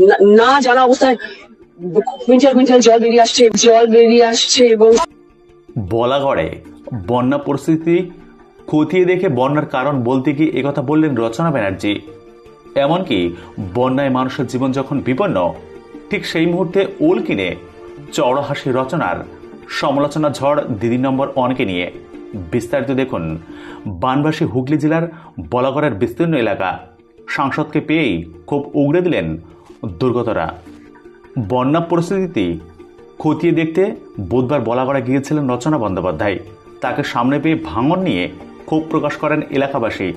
না- জানা অবস্থায় কুইন্টাল কুইন্টাল জল বেরিয়ে আসছে, জল বেরিয়ে আসছে এবং বলাগড়ে বন্যা পরিস্থিতি খতিয়ে দেখে বন্যার কারণ বলতে গিয়ে একথা বললেন রচনা ব্যানার্জি। এমনকি বন্যায় মানুষের জীবন যখন বিপন্ন, ঠিক সেই মুহূর্তে ওল কিনে চওড়া হাসি রচনার সমালোচনা ঝড় দিদি নম্বর অনকে নিয়ে। বিস্তারিত দেখুন বানবাসী হুগলি জেলার বলাগড়ের বিস্তীর্ণ এলাকা। সাংসদকে পেয়েই খুব উগড়ে দিলেন দুর্গতরা। বন্যা পরিস্থিতি খতিয়ে দেখতে বুধবার বলাগড়া গিয়েছিলেন রচনা বন্দ্যোপাধ্যায়। তাকে সামনে পেয়ে ভাঙন নিয়ে ক্ষোভ প্রকাশ করেন এলাকাবাসী।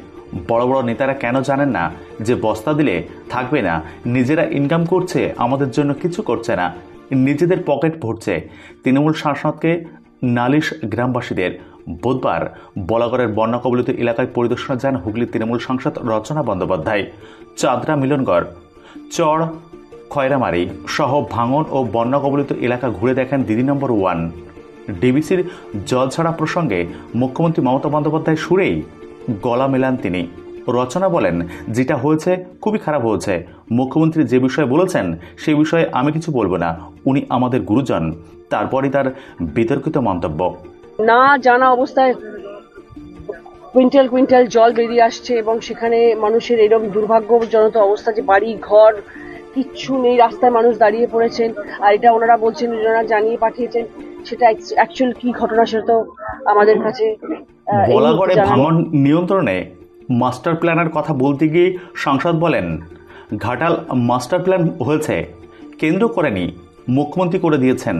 বড় বড় নেতারা কেন জানেন না যে বস্তা দিলে থাকবে না, নিজেরা ইনকাম করছে, আমাদের জন্য কিছু করছে না, নিজেদের পকেট ভরছে। তৃণমূল সাংসদকে নালিশ গ্রামবাসীদের। বুধবার বলাগড়ের বন্যা কবলিত এলাকায় পরিদর্শনে যান হুগলির তৃণমূল সাংসদ রচনা বন্দ্যোপাধ্যায়। চাঁদরা মিলনগড় চর, খয়রামারি সহ ভাঙন ও বন্যা কবলিত এলাকা ঘুরে দেখেন দিদি নম্বর ওয়ান। ডিবিসির জল ছাড়া প্রসঙ্গে মুখ্যমন্ত্রী মমতা বন্দ্যোপাধ্যায় সুরেই গলা মেলান তিনি। রচনা বলেন, যেটা হয়েছে খুবই খারাপ হয়েছে। মুখ্যমন্ত্রী যে বিষয়ে বলেছেন সেই বিষয়ে আমি কিছু বলব না। উনি আমাদের গুরুজন। তারপরই তার বিতর্কিত মন্তব্য। না জানা অবস্থায় কুইন্টাল কুইন্টাল জল বেরিয়ে আসছে এবং সেখানে মানুষের এরকম দুর্ভাগ্যজনক অবস্থা যে বাড়ি ঘর কিচ্ছু নেই রাস্তায় মানুষ দাঁড়িয়ে পড়েছেন। আর এটা ওনারা বলছেন ওনারা জানিয়ে পাঠিয়েছেন সেটা অ্যাকচুয়াল কি ঘটনা সেটা তো আমাদের কাছে বলাগড়ে ভাঙন নিয়ন্ত্রণে মাস্টার প্ল্যানের কথা বলতে গিয়ে সাংসদ বলেন ঘাটাল মাস্টার প্ল্যান হয়েছে কেন্দ্র করেনি মুখ্যমন্ত্রী করে দিয়েছেন।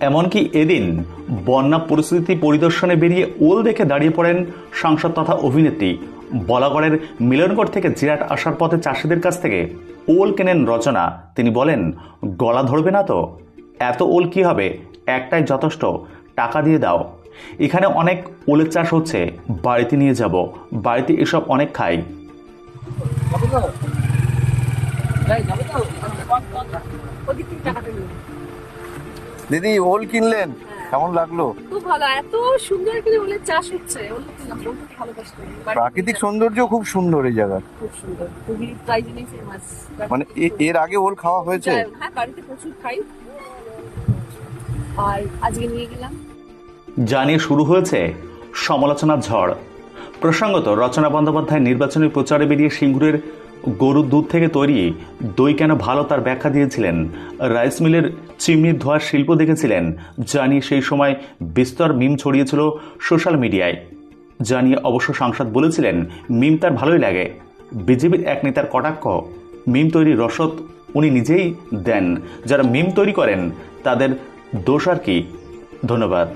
এমনকি এদিন বন্যা পরিস্থিতি পরিদর্শনে বেরিয়ে ওল দেখে দাঁড়িয়ে পড়েন সাংসদ তথা অভিনেত্রী। বলাগড়ের মিলনগড় থেকে জিরাট আসার পথে চাষিদের কাছ থেকে ওল কেনেন রচনা। তিনি বলেন, গলা ধরবে না তো? এত ওল কি হবে? একটাই যথেষ্ট। টাকা দিয়ে দাও। এখানে অনেক ওলের চাষ হচ্ছে। বাড়িতে নিয়ে যাব। বাড়িতে এসব অনেক খাই। দিদি ওল কিনলেন? কেমন লাগল? খুব ভালো এত সুন্দর করে ওলের চাষ হচ্ছে। প্রাকৃতিক সৌন্দর্য খুব সুন্দর এই জায়গা খুব সুন্দর হুগলি প্রায় জিনিস মানে এ- এর আগে ওল খাওয়া হয়েছে? হ্যাঁ বাড়িতে প্রচুর খাই। আর আজকে নিয়ে গেলাম। জানিয়ে শুরু হয়েছে সমালোচনার ঝড়। প্রসঙ্গত রচনা বন্দ্যোপাধ্যায় নির্বাচনী প্রচারে বেরিয়ে সিঙ্গুরের গরুর দুধ থেকে তৈরি দই কেন ভালো তার ব্যাখ্যা দিয়েছিলেন? রাইস মিলের চিমনির ধোয়ার শিল্প দেখেছিলেন? জানিয়ে সেই সময় বিস্তর মিম ছড়িয়েছিল সোশ্যাল মিডিয়ায়। জানিয়ে অবশ্য সাংসদ বলেছিলেন, মিম তার ভালোই লাগে। বিজেপির এক নেতার কটাক্ষ, মিম তৈরির রসদ উনি নিজেই দেন। যারা মিম তৈরি করেন, তাদের দোষ আর কি? ধন্যবাদ।